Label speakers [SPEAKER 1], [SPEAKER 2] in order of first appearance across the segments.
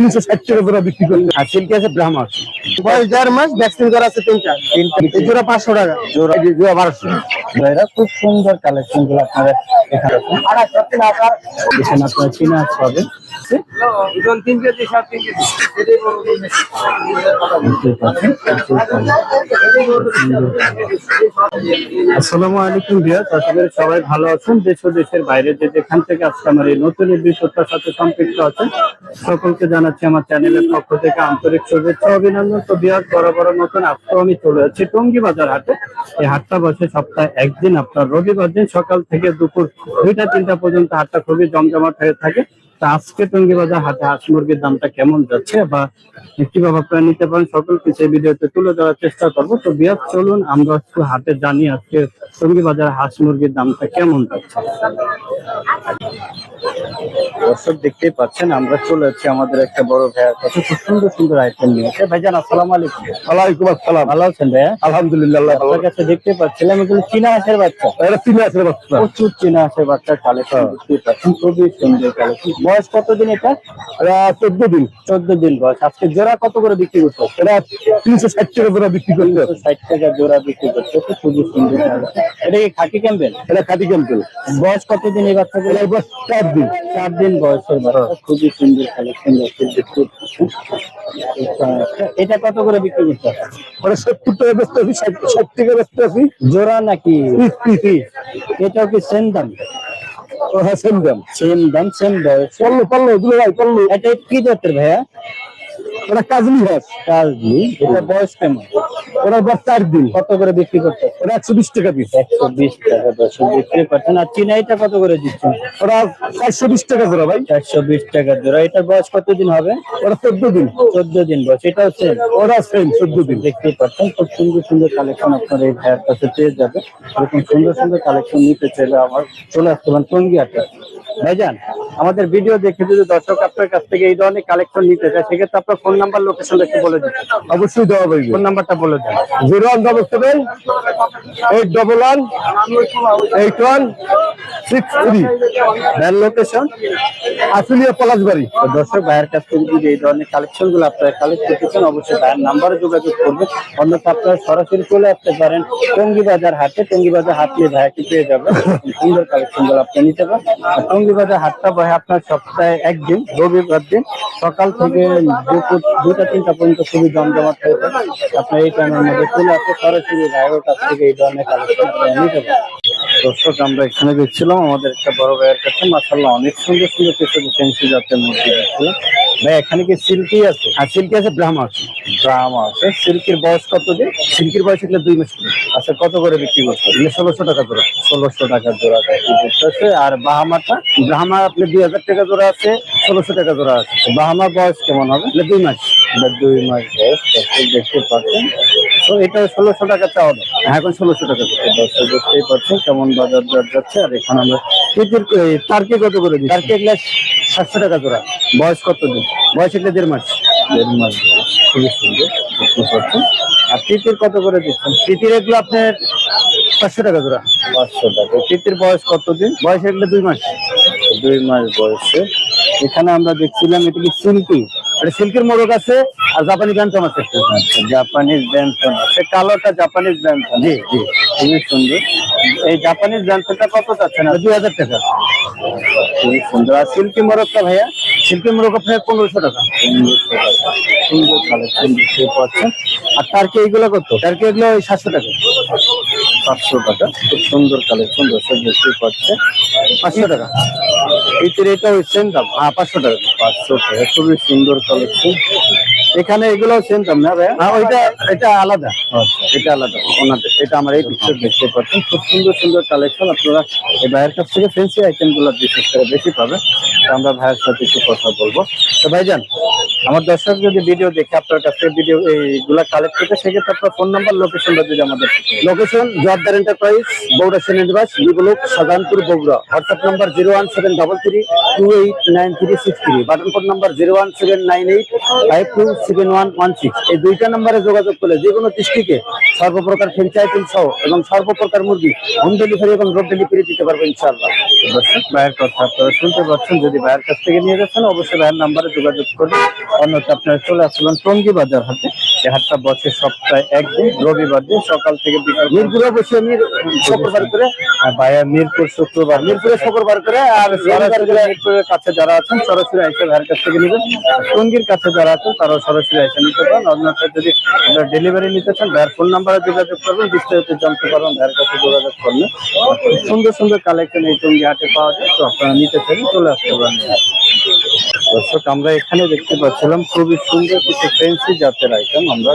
[SPEAKER 1] তিনশো ষাট টাকা জোড়া বিক্রি করলে আর সিল্কি আছে ব্রাহ্মা
[SPEAKER 2] বয়স দেড় মাস ভ্যাকসিন করা আছে তিনটা। এই জোড়া পাঁচশো টাকা।
[SPEAKER 1] জোড়া জোড়া বারোশো।
[SPEAKER 3] খুব সুন্দর কালেকশনগুলো আপনারা এখানে আপনারা চিনে হবে আসসালামু আলাইকুম বিয়াস আশা করি সবাই ভালো আছেন। দেশ ও দেশের বাইরে যে যেখান থেকে আজকে আমার এই নতুন বিষয়টার সাথে সম্পৃক্ত আছেন সকলকে জানাচ্ছি আমার চ্যানেলের পক্ষ থেকে আন্তরিক শুভেচ্ছা অভিনন্দন। তো বিয়াস বড় বড় নতুন আজকে আমি চলে যাচ্ছি টঙ্গি বাজার হাটে। এই হাটটা বসে সপ্তাহে একদিন আপনার রবিবার দিন সকাল থেকে দুপুর দুইটা, তিনটা পর্যন্ত হাটটা খুবই জমজমাট হয়ে থাকে। তা আজকে টঙ্গি বাজার হাটে হাঁস মুরগির দামটা কেমন যাচ্ছে বা কীভাবে আপনারা নিতে পারেন? সকল কিছু ভিডিওতে তুলে ধরার চেষ্টা করব। তো বিয়াস চলুন আমরা একটু হাটে জানি আজকে টঙ্গি বাজার হাঁস মুরগির দামটা কেমন যাচ্ছে। দর্শক দেখতেই পাচ্ছেন আমরা চলে যাচ্ছি আমাদের একটা বড় ভাইয়ের কাছে। খুব সুন্দর সুন্দর আইটেম নিয়ে এসে। ভাইজান আসসালামু আলাইকুম।
[SPEAKER 1] ওয়ালাইকুম আসসালাম।
[SPEAKER 3] ভালো আছেন ভাইয়া?
[SPEAKER 1] আলহামদুলিল্লাহ
[SPEAKER 3] আপনার কাছে দেখতে পাচ্ছিলাম এগুলো চীনা হাঁসের বাচ্চা।
[SPEAKER 1] এটা তিন আছে বাচ্চা।
[SPEAKER 3] প্রচুর চীনা হাঁসের বাচ্চার কালেকশন দেখতে পাচ্ছেন খুবই সুন্দর কালেকশন বয়স কতদিন এটা?
[SPEAKER 1] চোদ্দ দিন।
[SPEAKER 3] চোদ্দ দিন বয়স। আজকে জোড়া কত করে বিক্রি করতে
[SPEAKER 1] এটা তিনশো ষাট টাকা জোড়া বিক্রি করলে
[SPEAKER 3] ষাট টাকা জোড়া বিক্রি করতে তো খুবই সুন্দর এটা কি খাকি ক্যাম্পেল?
[SPEAKER 1] এটা খাটি ক্যাম্পেল।
[SPEAKER 3] বয়স কতদিন এই বাচ্চা
[SPEAKER 1] এটা বয়স চার দিন।
[SPEAKER 3] চার দিন বয়সের বাচ্চা। খুবই সুন্দর কালেকশন এটা- কত করে বিক্রি করতে হবে?
[SPEAKER 1] ওটা সত্তর টাকা ব্যস্ত আছি ষাট টাকা ব্যস্ত আছি
[SPEAKER 3] জোড়া নাকি? এটাও কি সেম দাম?
[SPEAKER 1] ও হ্যাঁ সেম দাম।
[SPEAKER 3] সেম দাম সেম দাম।
[SPEAKER 1] পল্লু পল্লু দুলো ভাই পল্লো।
[SPEAKER 3] এটা কি জাতের ভাইয়া?
[SPEAKER 1] ওটা কাজলি হাঁস
[SPEAKER 3] কাজলি? এটা বয়স কেমন?
[SPEAKER 1] ওরা বয়স চার দিন।
[SPEAKER 3] কত করে বিক্রি করতে?
[SPEAKER 1] ওরা একশো বিশ টাকা পিস
[SPEAKER 3] একশো বিশ টাকা দর্শক বিক্রি করছেন। আর চিনাইটা কত করে দিচ্ছেন
[SPEAKER 1] ওরা চারশো বিশ টাকা জোড়া ভাই।
[SPEAKER 3] চারশো বিশ টাকা জোড়া। এটার বয়স কতদিন হবে?
[SPEAKER 1] ওরা চোদ্দ দিন।
[SPEAKER 3] চোদ্দ দিন বয়স। এটা হচ্ছে
[SPEAKER 1] ওরা সেম চোদ্দ দিন।
[SPEAKER 3] দেখতেই পাচ্ছেন খুব সুন্দর সুন্দর কালেকশন আপনার এই ভাইয়ের কাছে পেয়ে যাবে। এরকম সুন্দর সুন্দর কালেকশন নিতে চাইলে আমার চলে আসতে পারেন। টঙ্গি আটা ভাইজান আমাদের ভিডিও দেখে যদি দর্শক আপনার কাছ থেকে এই ধরনের কালেকশন নিতে চায় সেক্ষেত্রে আপনার ফোন নাম্বার লোকেশনটা একটু বলে দিন।
[SPEAKER 1] অবশ্যই দেওয়া পাইবে
[SPEAKER 3] ফোন নাম্বারটা বলে দিন।
[SPEAKER 1] Zero one double seven eight double one eight one six three
[SPEAKER 3] one location
[SPEAKER 1] Ashulia Palashbari
[SPEAKER 3] দর্শক ভাইয়ের কাছ থেকে যদি এই ধরনের কালেকশনগুলো আপনারা কালেক্ট করতে চান অবশ্যই ভাইয়ের নাম্বারে যোগাযোগ করবেন। অন্যথা আপনারা সরাসরি চলে আসতে পারেন টঙ্গি বাজার হাটে। টঙ্গি বাজার হাট নিয়ে ভাইয়াকে পেয়ে যাবেন। সুন্দর কালেকশনগুলো আপনি নিতে পারেন। আর টঙ্গি বাজার হাটটা ভাই আপনার সপ্তাহে একদিন, রবিবার দিন। সকাল থেকে দুপুর দুটা তিনটা পর্যন্ত খুবই জমজমাট হয়ে থাকে আপনার এই টাইমের মধ্যে চলে আসে, সরাসরি ভাইয়ের কাছ থেকে এই ধরনের কালেকশন নিতে পারেন। দর্শক, আমরা এখানে দেখছিলাম আমাদের একটা বড় ভাইয়ের কাছে। মাসাল্লাহ অনেক সুন্দর সুন্দর কিছু ফ্যান্সি জাতের মধ্যে ভাই, এখানে কি সিল্কি আছে?
[SPEAKER 1] আর সিল্কি আছে, ব্রাহ্মা আছে।
[SPEAKER 3] দাম আছে। সিল্কির বয়স কত দিন
[SPEAKER 1] সিল্কির বয়স এগুলো দুই মাস
[SPEAKER 3] আচ্ছা কত করে বিক্রি করছে?
[SPEAKER 1] এগুলো ষোলোশো টাকা জোড়া।
[SPEAKER 3] ষোলোশো টাকা জোড়া করতেছে। আর বাহামাটা?
[SPEAKER 1] ব্রাহ্মা আপনি দুই হাজার টাকা জোড়া আছে ষোলোশো টাকা জোড়া আছে।
[SPEAKER 3] বাহামার বয়স কেমন হবে?
[SPEAKER 1] এগুলো দুই মাস।
[SPEAKER 3] এটা দুই মাস বয়স দেখতে পাচ্ছেন। তো এটা ষোলোশো টাকা চাওয়া দাম।
[SPEAKER 1] হ্যাঁ, এখন ষোলোশো টাকা
[SPEAKER 3] দর্শক দেখতেই পাচ্ছেন কেমন বাজার দর যাচ্ছে। আর এখানে আমরা
[SPEAKER 1] তিতির টার্কি কত করে দিচ্ছি টার্কি এগুলো সাতশো টাকা জোড়া।
[SPEAKER 3] বয়স কত দিন?
[SPEAKER 1] বয়স এগুলো দেড় মাস।
[SPEAKER 3] দেড় মাস। খুবই সুন্দর আর তিতির কত করে দিচ্ছেন?
[SPEAKER 1] তিতির এগুলো আপনার পাঁচশো টাকা জোড়া।
[SPEAKER 3] পাঁচশো টাকা। তিতির বয়স কতদিন?
[SPEAKER 1] বয়স এগুলো দুই মাস।
[SPEAKER 3] দুই মাস বয়সে। এখানে আমরা দেখছিলাম এটা কি সিল্কি?
[SPEAKER 1] এটা সিল্কের মোরগ আছে আর জাপানি ব্যান্টম আছে।
[SPEAKER 3] আচ্ছা জাপানিজ ব্যান্সন আছে। কালোটা জাপানিজ ব্যান্সন
[SPEAKER 1] জি জি।
[SPEAKER 3] খুবই সুন্দর। এই জাপানিজ ব্যান্সনটা কত চাচ্ছেন
[SPEAKER 1] এটা দুই হাজার টাকা।
[SPEAKER 3] খুবই সুন্দর। আর সিল্কি মরকটা ভাইয়া?
[SPEAKER 1] সিল্কি মোরগ আপনার পনেরোশো টাকা।
[SPEAKER 3] পনেরোশো টাকা। সুন্দর কালেকশন দেখতে পাচ্ছেন। আর টার্কি এইগুলো কত?
[SPEAKER 1] টার্কি এগুলো ওই সাতশো টাকা।
[SPEAKER 3] সাতশো টাকা। খুব সুন্দর কালেকশন দর্শক দেখতে পাচ্ছে
[SPEAKER 1] পাঁচশো টাকা।
[SPEAKER 3] এইটির এটা ওই সেম দাম।
[SPEAKER 1] হ্যাঁ পাঁচশো টাকা।
[SPEAKER 3] পাঁচশো টাকা। খুবই সুন্দর কালেকশন এখানে এগুলো সেম দাম না ভাইয়া
[SPEAKER 1] হ্যাঁ ওইটা এটা আলাদা।
[SPEAKER 3] আচ্ছা
[SPEAKER 1] এটা আলাদা। ওনাদের এটা আমার এই
[SPEAKER 3] পিকচার দেখতে পাচ্ছেন। খুব সুন্দর সুন্দর কালেকশন আপনারা এই ভাইয়ের কাছ থেকে ফ্যান্সি আইটেমগুলো বিশেষ করে বেশি পাবেন। তো আমরা ভাইয়ের সাথে একটু কথা বলব। তো ভাইজান আমার দর্শক যদি ভিডিও দেখে আপনার কাছ ভিডিও এইগুলা কালেক্ট করতে সেক্ষেত্রে আপনার ফোন নাম্বার লোকেশনটা যদি আমাদের
[SPEAKER 1] লোকেশন জর্দার এন্টারপ্রাইজ বগুড়া সেনেন্দ্রবাস বিবলক Sadharanpur Bogura WhatsApp number zero one seven double three two eight nine three six three button code number zero one seven nine eight five two
[SPEAKER 2] seven one one six এই দুইটা নম্বরে যোগাযোগ করলে যে কোনো দৃষ্টিকে সর্বপ্রকার আইটেম সহ এবং সর্বপ্রকার মুরগি হোম ডেলিভারি এবং রোড ডেলিভারি দিতে পারব ইনশাআল্লাহ।
[SPEAKER 3] দর্শক ভাইয়ের কথা আপনারা শুনতে পাচ্ছেন। যদি ভাইয়ের কাছ থেকে নিয়ে যাচ্ছেন অবশ্যই ভাইয়ের নাম্বারে যোগাযোগ করবেন অন্যথা আপনারা চলে আসবেন টঙ্গী বাজার হাটে। এই হাটটা বসে সপ্তাহে একদিন রবিবার দিন সকাল থেকে বিকাল
[SPEAKER 2] মিরপুরে বসে মির শুক্রবার করে।
[SPEAKER 3] আর ভাইয়া মিরপুর শুক্রবার।
[SPEAKER 2] মিরপুরে শুক্রবার করে আর
[SPEAKER 3] সরাসরি মিরপুরের কাছে যারা আছেন সরাসরি আইসা ভাইয়ের কাছ থেকে নেবেন। টঙ্গীর কাছে যারা আছেন তারাও সরাসরি এসে নিতে পারেন। আপনার যদি ডেলিভারি নিতে চান, ভাইয়ের ফোন নাম্বারে যোগাযোগ করবেন, বিস্তারিত জানতে পারবেন, ভাইয়ের কাছে যোগাযোগ করলে। সুন্দর সুন্দর কালেকশন এই টঙ্গি হাটে পাওয়া যায়, তো আপনারা নিতে চাইলে চলে আসতে পারেন। দর্শক, আমরা এখানে দেখতে পাচ্ছিলাম খুবই সুন্দর কিছু ফেন্সি জাতের আইটেম আমরা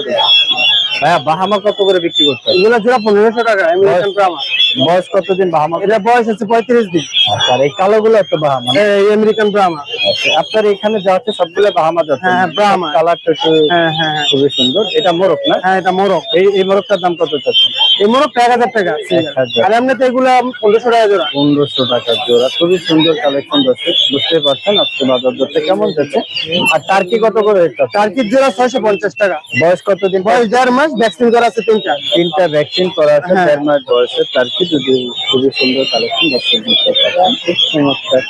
[SPEAKER 3] ভাইয়া বাহামা কত করে বিক্রি করতে
[SPEAKER 2] এগুলো জোড়া পনেরোশো টাকা আমেরিকান ব্রাহ্মা
[SPEAKER 3] বয়স কতদিন বাহামা?
[SPEAKER 2] এটা বয়স আছে পঁয়ত্রিশ দিন।
[SPEAKER 3] আচ্ছা আর এই কালোগুলো একটা বাহামা
[SPEAKER 2] আমেরিকান ব্রাহ্মা।
[SPEAKER 3] আচ্ছা, আপনার এখানে যা আছে সবগুলো বাহামা যাচ্ছে
[SPEAKER 2] হ্যাঁ, হ্যাঁ, ব্রাহ্মা।
[SPEAKER 3] কালারটা
[SPEAKER 2] হ্যাঁ হ্যাঁ হ্যাঁ।
[SPEAKER 3] খুবই সুন্দর। এটা মোরক না?
[SPEAKER 2] হ্যাঁ এটা মোরগ।
[SPEAKER 3] এই এই মোরগটার দাম কত চাচ্ছেন?
[SPEAKER 2] এই মোরগ এক হাজার টাকা। আর এমনিতে এগুলো পনেরোশো টাকা জোড়া।
[SPEAKER 3] পনেরোশো টাকার জোড়া। খুবই সুন্দর কালেকশন দর্শক বুঝতে পারছেন আজকে বাজার দরটা কেমন যাচ্ছে। আর টার্কি কত করে
[SPEAKER 2] টার্কির জোড়া ছয়শো পঞ্চাশ টাকা।
[SPEAKER 3] বয়স কতদিন?
[SPEAKER 2] বয়স দেড় মাস। ভ্যাকসিন করা আছে তিনটা।
[SPEAKER 3] তিনটা ভ্যাকসিন করা আছে
[SPEAKER 2] হ্যাঁ।
[SPEAKER 3] দেড় মাস বয়সের টার্কি যদি খুবই সুন্দর কালেকশন পারছেন খুব চমৎকার।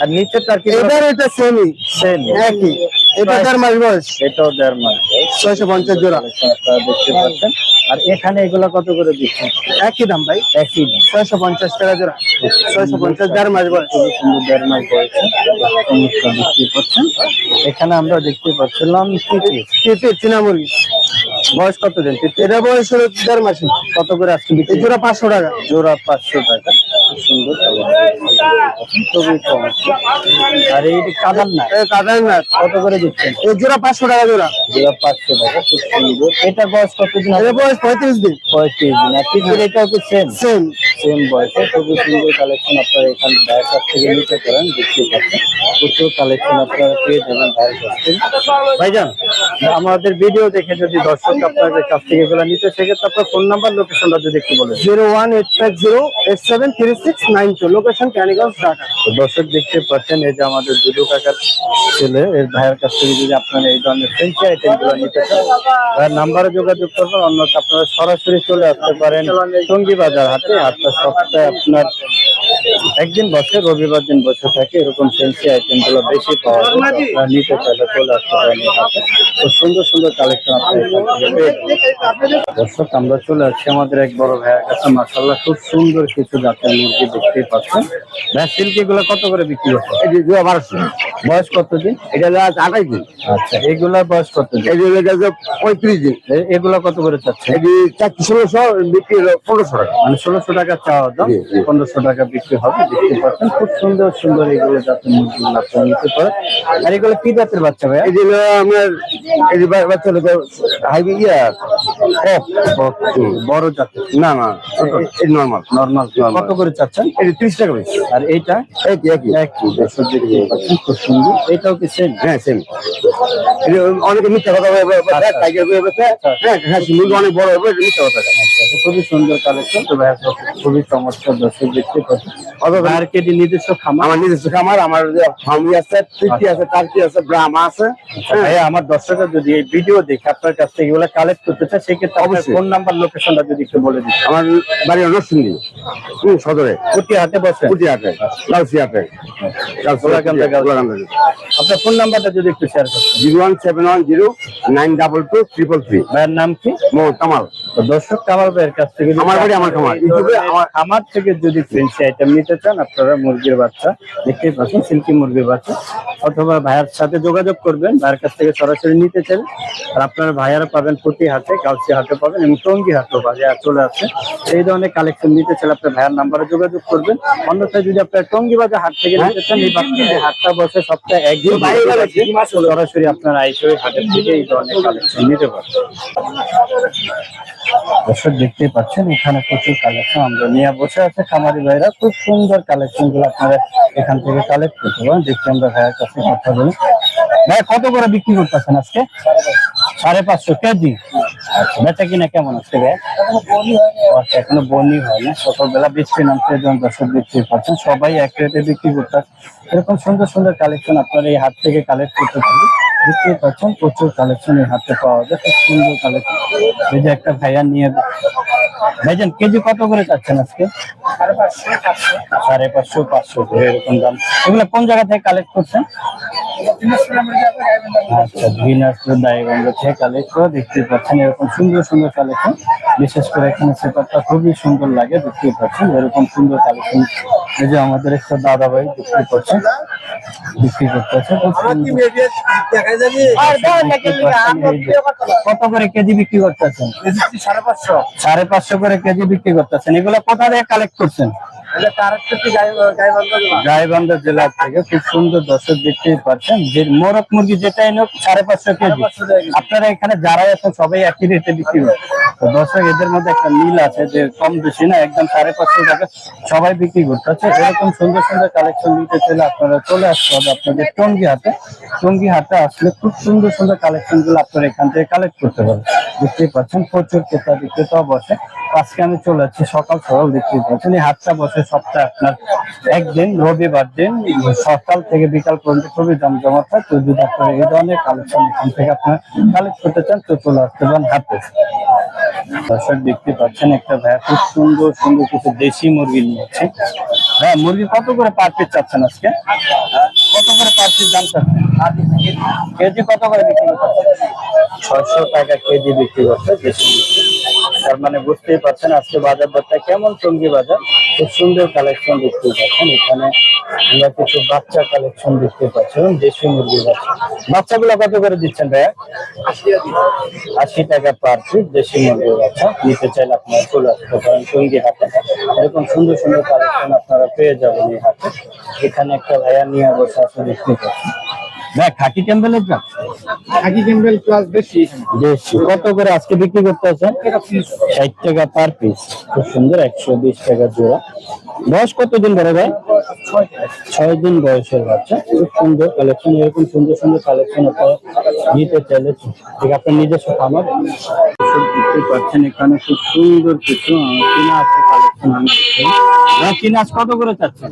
[SPEAKER 3] আর নিচের টার্কি
[SPEAKER 2] এটার এটা সেমি
[SPEAKER 3] সেম
[SPEAKER 2] একই। এটা দেড় মাস বয়স।
[SPEAKER 3] এটাও দেড় মাস
[SPEAKER 2] ছয়শো পঞ্চাশ জোড়া।
[SPEAKER 3] আপনারা দেখতে পাচ্ছেন। আর এখানে এগুলো কত করে দিচ্ছেন
[SPEAKER 2] একই দাম ভাই।
[SPEAKER 3] একই দাম।
[SPEAKER 2] ছয়শো পঞ্চাশ টাকা জোড়া। ছয়শো পঞ্চাশ দেড় মাস বয়স।
[SPEAKER 3] খুবই সুন্দর দেড় মাস বয়সে। দেখতে পাচ্ছেন। এখানে আমরা দেখতে পাচ্ছিলাম
[SPEAKER 2] তিতির মুরগি
[SPEAKER 3] বয়স কত দিন
[SPEAKER 2] এটা বয়স হলো দেড় মাসে।
[SPEAKER 3] কত করে আসছে
[SPEAKER 2] জোড়া পাঁচশো টাকা।
[SPEAKER 3] জোড়া পাঁচশো টাকা। খুব সুন্দর চমৎকার আর এই কাদার না
[SPEAKER 2] কাটার না
[SPEAKER 3] কত করে দিচ্ছেন?
[SPEAKER 2] এই জোড়া পাঁচশো টাকা জোড়া।
[SPEAKER 3] জোড়া পাঁচশো টাকা খুব সুন্দর। এটা বয়স
[SPEAKER 2] এটা বয়স পঁয়ত্রিশ দিন।
[SPEAKER 3] পঁয়ত্রিশ দিন। এটাও কি সেম
[SPEAKER 2] সেম
[SPEAKER 3] সেম বয়সে। খুবই সুন্দর কালেকশন আপনারা এখানে ভাইয়ের কাছ থেকে নিতে পারেন দেখতে পাচ্ছেন প্রচুর কালেকশন আপনারা পেয়ে যাবেন ভাইয়ের কাছ থেকে। ভাইজান আমাদের ভিডিও দেখে যদি দর্শক আপনাদের কাছ থেকে এগুলো নিতে সেক্ষেত্রে আপনার ফোন নাম্বার লোকেশনটা যদি একটু বলেন।
[SPEAKER 2] Zero one eight five zero eight seven three six nine location Keraniganj Dhaka
[SPEAKER 3] দর্শক দেখতে পাচ্ছেন, এই যে আমাদের দুদু কাকার ছেলে, এর ভাইয়ের কাছ থেকে যদি আপনারা এই ধরনের ফেন্সি আইটেমগুলো নিতে চান ভাইয়ের নাম্বারে যোগাযোগ করবেন অন্যথা আপনারা সরাসরি চলে আসতে পারেন টঙ্গী বাজার হাটে হাটটা সপ্তাহে আপনার একদিন বসে, রবিবার দিন বসে থাকে, এরকম ফেন্সি আইটেমগুলো বেশি পাওয়া যায় নিতে চাইলে চলে আসতে পারেন। তো সুন্দর সুন্দর কালেকশন আপনারা। দর্শক, আমরা চলে আসছি আমাদের এক বড় ভাইয়ের কাছে মাসাল্লাহ খুব সুন্দর কিছু জাতের মুরগি দেখতেই পাচ্ছেন। ভাই সিল্কি গুলো কত করে বিক্রি হচ্ছে?
[SPEAKER 1] এই যে জোড়া বারোশো
[SPEAKER 3] বয়স কতদিন
[SPEAKER 1] এটা হলো আজ আঠাশ দিন।
[SPEAKER 3] আচ্ছা এইগুলার বয়স কতদিন
[SPEAKER 1] এই যে পঁয়ত্রিশ দিন।
[SPEAKER 3] এগুলা কত করে চাচ্ছে?
[SPEAKER 1] এই যে চারটি ষোলোশো বিক্রি পনেরোশো টাকা।
[SPEAKER 3] মানে ষোলোশো টাকা চাওয়া দাম। পনেরোশো টাকা বিক্রি হবে দেখতে পাচ্ছেন। খুব সুন্দর সুন্দর এগুলো জাতের মুরগিগুলো আপনারা নিতে পারেন। আর এগুলো কি জাতের বাচ্চা
[SPEAKER 1] যে হলো আপনার এই যে বাচ্চা হাইবি ইয়া
[SPEAKER 3] বড় জাতের।
[SPEAKER 1] না না নর্মাল
[SPEAKER 3] নর্মাল কত করে চাচ্ছেন?
[SPEAKER 1] যে ত্রিশ টাকা
[SPEAKER 3] আর এইটা?
[SPEAKER 1] একই একই।
[SPEAKER 3] খুব সুন্দর। এটাও কি সেম
[SPEAKER 1] হ্যাঁ সেম অনেকে মিথ্যা কথা টাইগার বলে বলে, হ্যাঁ হ্যাঁ মুরগি অনেক বড় হবে মিথ্যা কথা।
[SPEAKER 3] আচ্ছা, খুবই সুন্দর কালেকশন তো খুবই চমৎকার দর্শক দেখতে কেটে নিজস্ব খামার?
[SPEAKER 1] আমার নিজস্ব খামার আমার ফার্মি আছে তৃপ্তি আছে টার্কি আছে ব্রাহ্মা আছে হ্যাঁ।
[SPEAKER 3] আমার দর্শকরা যদি এই ভিডিও দেখে আপনার কাছ থেকে এগুলো কালেক্ট করতে চায় সেক্ষেত্রে অবশ্যই। ফোন নাম্বার লোকেশনটা যদি একটু বলে দিচ্ছেন
[SPEAKER 1] আমার বাড়ি নরসিংদী হুম
[SPEAKER 3] হাতে বসে?
[SPEAKER 1] কুটি হাটে লাউসি হাটে
[SPEAKER 3] আপনার ফোন নাম্বারটা যদি একটু শেয়ার করতেন।
[SPEAKER 1] Zero one seven one zero nine double two triple three.
[SPEAKER 3] ভাইয়ের নাম কি?
[SPEAKER 1] কামাল।
[SPEAKER 3] দর্শক কামাল ভাইয়ের কাছ থেকে
[SPEAKER 1] আমার বাড়ি, আমার খামার।
[SPEAKER 3] আমার থেকে যদি ফ্রেন্সি আইটেম নিতে চান আপনারা মুরগির বাচ্চা দেখতেই পাচ্ছেন সিল্কি মুরগির বাচ্চা। অথবা ভাইয়ার সাথে যোগাযোগ করবেন ভাইয়ের কাছ থেকে সরাসরি নিতে চান আর আপনারা ভাইয়ারা পাবেন প্রতি হাটে কালসি হাটে পাবেন এবং টঙ্গি হাটেও ভাইয়া চলে আসছে। এই ধরনের কালেকশন নিতে চাইলে আপনার ভাইয়ার নাম্বারে যোগাযোগ করবেন। অন্যথায় যদি আপনার টঙ্গি বাজার হাট থেকে নিতে চান, এই হাটটা বসে সপ্তাহে একদিন সরাসরি আপনারা আইসে হাটের থেকে এই ধরনের কালেকশন নিতে পারবেন। দর্শক, দেখতেই পাচ্ছেন, এখানে প্রচুর কালেকশন আমরা নিয়ে বসে আছে। খামারি ভাইরা খুব সুন্দর কালেকশনগুলো আপনারা এখান থেকে কালেক্ট করতে পারেন। দেখছি আমরা ভাইয়ের কাছে কথা বলি। ভাই কত করে বিক্রি করতেছেন আজকে? সাড়ে পাঁচশো কেজি? আচ্ছা বেচা কিনা কেমন আছে ভাই আচ্ছা, এখনও বনি হয় না। সকালবেলা বৃষ্টি নামছে যখন দর্শক দেখতে পাচ্ছেন সবাই এক রেটে বিক্রি করতে এরকম সুন্দর সুন্দর কালেকশন আপনারা এই হাট থেকে কালেক্ট করতে পারেন দেখতে পাচ্ছেন প্রচুর কালেকশন এই হাতে পাওয়া যায় খুব সুন্দর কালেকশন এই যে একটা ভাইয়া নিয়ে ভাইজান কেজি কত করে চাচ্ছেন আজকে? সাড়ে পাঁচশো পাঁচশো এরকম দাম। এগুলো কোন জায়গা থেকে কালেক্ট করছেন? আচ্ছা দিনাজপুর দায়গঞ্জ থেকে কালেক্ট করে দেখতে পাচ্ছেন এরকম সুন্দর সুন্দর কালেকশন বিশেষ করে এখানে সেটআপটা খুবই সুন্দর লাগে দেখতে পাচ্ছেন এরকম সুন্দর কালেকশন এই যে আমাদের একটা দাদা ভাই দেখতে পাচ্ছেন বিক্রি করতেছে কত করে কেজি বিক্রি করতেছেন?
[SPEAKER 2] সাড়ে পাঁচশো।
[SPEAKER 3] সাড়ে পাঁচশো করে কেজি বিক্রি করতেছেন এগুলো কোথা থেকে কালেক্ট করছেন? গাইবান্ধা জেলা? থেকে খুব সুন্দর দর্শক দেখতে পাচ্ছেন। যে মোরগ মুরগি যেটাই হোক সাড়ে পাঁচশো কেজি। আপনারা এখানে যারাই আছেন সবাই একই রেটে বিক্রি করে তো দর্শক এদের মধ্যে একটা মিল আছে যে কম বেশি না একদম সাড়ে পাঁচশো টাকা সবাই বিক্রি করতেছে এরকম সুন্দর সুন্দর কালেকশন নিতে চাইলে আপনারা চলে আসতে হবে আপনাদের টঙ্গি হাটে। টঙ্গি হাটে আসলে খুব সুন্দর সুন্দর কালেকশনগুলো আপনারা এখান থেকে কালেক্ট করতে পারবেন। দেখতেই পাচ্ছেন প্রচুর ক্রেতা বিক্রেতাও বসে। আজকে আমি চলে যাচ্ছি সকাল সকাল দেখতেই পাচ্ছেন। এই হাটটা বসে সপ্তাহে আপনার একদিন, রবিবার দিন, সকাল থেকে বিকাল পর্যন্ত খুবই জমজমাট হয় তো যদি আপনার এই ধরনের কালেকশন এখান থেকে আপনার কালেক্ট করতে চান, তো চলে আসতে পারেন হাতে দর্শক দেখতে পাচ্ছেন, একটা ভাইয়া খুব সুন্দর সুন্দর কিছু দেশি মুরগি নিয়েছে। হ্যাঁ মুরগি কত করে পার পিস চাচ্ছেন আজকে? কত করে পার পিস দাম চাচ্ছেন? কেজি কত করে বিক্রি করতে ছয়শো টাকা কেজি বিক্রি করতে দেশি তার মানে বুঝতেই পারছেন আজকে বাজার দরটা কেমন টঙ্গি বাজার। খুব সুন্দর কালেকশন দেখতে পাচ্ছেন। এখানে আমরা কিছু বাচ্চা কালেকশন দেখতে পাচ্ছি দেশি মুরগির বাচ্চা। বাচ্চাগুলো কত করে দিচ্ছেন ভাইয়া? আশি টাকা পার পিস দেশি মুরগির বাচ্চা। নিতে চাইলে আপনারা চলে আসতে পারেন টঙ্গি হাটে। এরকম সুন্দর সুন্দর কালেকশন আপনারা পেয়ে যাবেন এই হাটে। এখানে একটা ভাইয়া নিয়ে বসে দেখতে পাচ্ছেন ভাই খাকি টেম্পেলের দাম
[SPEAKER 2] হাকি ক্যাম্বেল প্লাস বেশি।
[SPEAKER 3] বেশি। কত করে আজকে বিক্রি করতে আছে ষাট টাকা পার পিস খুব সুন্দর একশো বিশ টাকা জোড়া। বয়স কতদিন ধরে ভাই? ছয় দিন। বয়সের বাচ্চা। খুব সুন্দর কালেকশন এরকম সুন্দর সুন্দর কালেকশন আপনারা নিতে চাইলে ঠিক আপনার নিজস্ব খামার? দেখতে পাচ্ছেন এখানে খুব সুন্দর কিছু কিনা আছে কালেকশন আমি কিনা আজ কত করে চাচ্ছেন?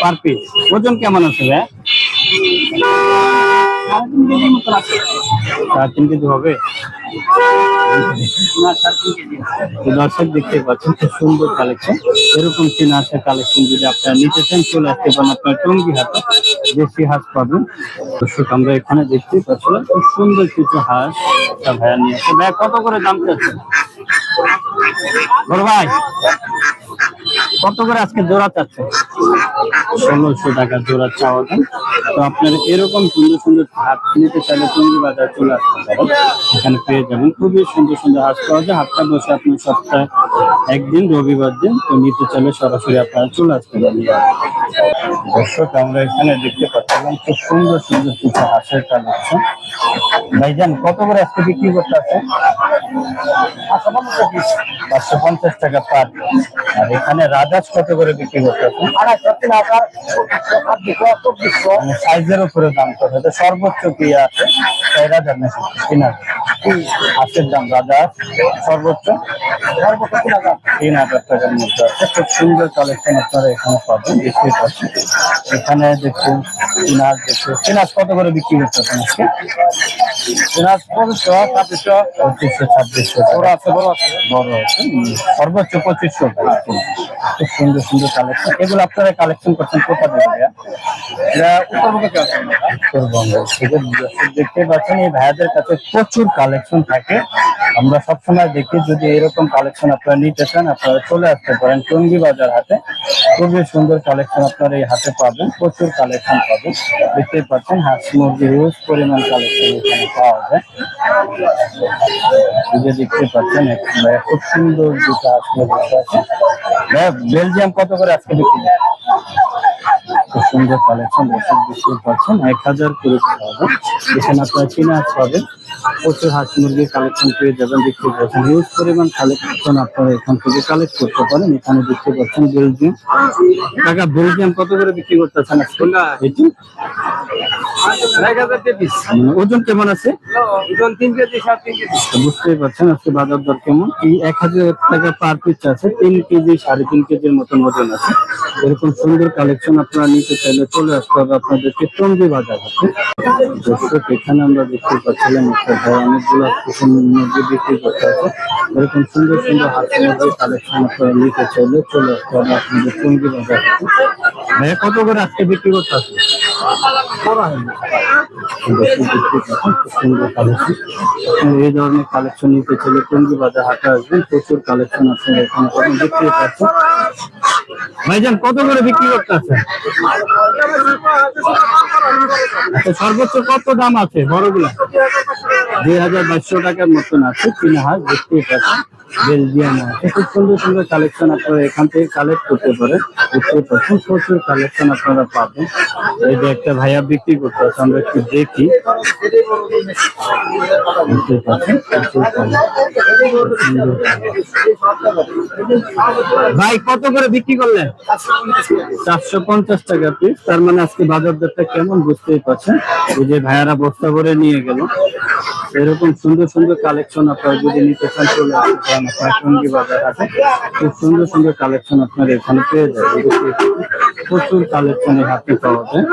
[SPEAKER 3] পার পিস ওজন কেমন আছে ভাই সাড়ে তিন কেজি হবে? দর্শক দেখতে পাচ্ছেন খুব সুন্দর কালেকশন এরকম চেনা আসা কালেকশন যদি আপনারা নিতে চান চলে আসতে পারেন আপনার টঙ্গি হাতে দেশি হাঁস পাবেন। দর্শক আমরা এখানে দেখতেই পাচ্ছিলাম খুব সুন্দর কিছু হাঁস ভাইয়া নিয়ে আসে। ভাইয়া কত করে দাম চাচ্ছে বড় ভাই কত করে আজকে জোড়া চাচ্ছে ষোলোশো টাকা জোড়া চাওয়া দাম। তো আপনার এরকম সুন্দর সুন্দর হাট নিতে চাইলে টঙ্গি বাজার চলে আসতে পারেন। এখানে পেয়ে যাবেন। খুবই সুন্দর সুন্দর হাট পাওয়া যায়। হাটটা বসে আপনি সপ্তাহে একদিন, রবিবার দিন তো নিতে চাইলে সরাসরি আপনারা চলে আসতে পারেন। দর্শক, আমরা এখানে দেখতে পাচ্ছিলাম খুব সুন্দর সুন্দর কিছু হাঁসের কালেকশন। ভাইজান, কত করে আজকে বিক্রি করতে আছে পাঁচশো পঞ্চাশ টাকা পার। আর এখানে রাজাস কত করে বিক্রি করতে মানে সাইজের উপরে দাম কত তো সর্বোচ্চ কি আছে? চার হাজার নাকি তিন হাজার দাম রাজা সর্বোচ্চ। তিন হাজার টাকার মধ্যে আছে। খুব সুন্দর কালেকশন আপনারা এখানে পাবেন দেখতে পাচ্ছেন। এখানে দেখুন পিনাজ দেখুন। পিনাজ কত করে বিক্রি করতেছেন আজকে পঁচিশশো ছাব্বিশশো পঁচিশশো ছাব্বিশশো। বড় আছে বড় আছে। বড় আছে সর্বোচ্চ পঁচিশশো। খুব সুন্দর সুন্দর কালেকশন এগুলো আপনারা কালেকশন করছেন কোথা থেকে ভাইয়া? এটা উত্তরবঙ্গে উত্তরবঙ্গ দেখতে পাচ্ছেন এই ভাইয়াদের কাছে প্রচুর কালেকশন থাকে। আমরা সবসময় দেখি যদি এরকম কালেকশন আপনারা নিতে চান আপনারা চলে আসতে পারেন টঙ্গি বাজার হাতে খুবই সুন্দর কালেকশন আপনারা এই হাতে পাবেন প্রচুর কালেকশন পাবেন। দেখতেই পাচ্ছেন হাঁস মুরগি হিউজ পরিমাণ কালেকশন এখানে। পাওয়া যায় যে দেখতে পাচ্ছেন ভাইয়া খুব সুন্দর দুটো হাঁস মুরগি আছে। ভাইয়া, বেলজিয়াম কত করে আজকে বিক্রি খুব সুন্দর কালেকশন দর্শক দেখতে পাচ্ছেন এক হাজার করে পাবেন এখানে আপনার চীনা পাবেন প্রচুর হাঁস মুরগির কালেকশন পেয়ে যাবেন দেখতে পাচ্ছেন হিউজ পরিমাণ কালেকশন আপনারা এখান থেকে কালেক্ট করতে পারেন। এখানে দেখতে পাচ্ছেন বেলজিয়াম। টাকা বেলজিয়াম কত করে বিক্রি করতেছেন আজকে? এটি? ওজন কেমন আছে?
[SPEAKER 2] তিন কেজি সাড়ে তিন কেজি।
[SPEAKER 3] বুঝতেই পারছেন আজকে বাজার দর কেমন? এই এক হাজার টাকা পার পিস আছে তিন কেজি সাড়ে তিন কেজির মতন ওজন আছে। এরকম সুন্দর কালেকশন আপনারা নিতে চাইলে চলে আসতে হবে আপনাদেরকে টঙ্গি বাজার দর্শক এখানে আমরা দেখতে পাচ্ছিলাম একটা ভাই অনেকগুলো মুরগি বিক্রি করতে আছে এরকম সুন্দর সুন্দর হাতে মুরগি কালেকশন আপনারা নিতে চাইলে চলে আসতে হবে আপনাদের টঙ্গি বাজার ভাইয়া কত করে আজকে বিক্রি করতে আছে এই ধরনের কালেকশন নিতে চাইলে টঙ্গি বাজার হাটে আসবেন। প্রচুর কালেকশন আছে এখানে। বিক্রি পাচ্ছেন। ভাইজান, কত করে বিক্রি করতে আছে আচ্ছা সর্বোচ্চ কত দাম আছে বড়গুলা? দুই হাজার বাইশশো টাকার মতন আছে, তিন হাজার দেখতে পাচ্ছেন বেলজিয়াম আছে। খুব সুন্দর সুন্দর কালেকশন আপনারা এখান থেকে কালেক্ট করতে পারেন দেখতে পাচ্ছেন, প্রচুর কালেকশন আপনারা পাবেন। এই যে একটা ভাইয়া বিক্রি করতে আছে আমরা একটু দেখি। দেখতে পাচ্ছেন। ভাই, কত করে বিক্রি করলেন? চারশো পঞ্চাশ টাকা পিস তার মানে আজকে বাজার দরটা কেমন? বুঝতেই পারছেন, এই যে ভাইয়ারা বস্তা ভরে নিয়ে গেল, এরকম সুন্দর সুন্দর কালেকশন আপনারা যদি নিতে চান, চলে আসতে আপনার বাজার আছে খুব সুন্দর সুন্দর কালেকশন আপনার এখানে পেয়ে যাবেন। প্রচুর কালেকশন হাতে পাওয়া যায়।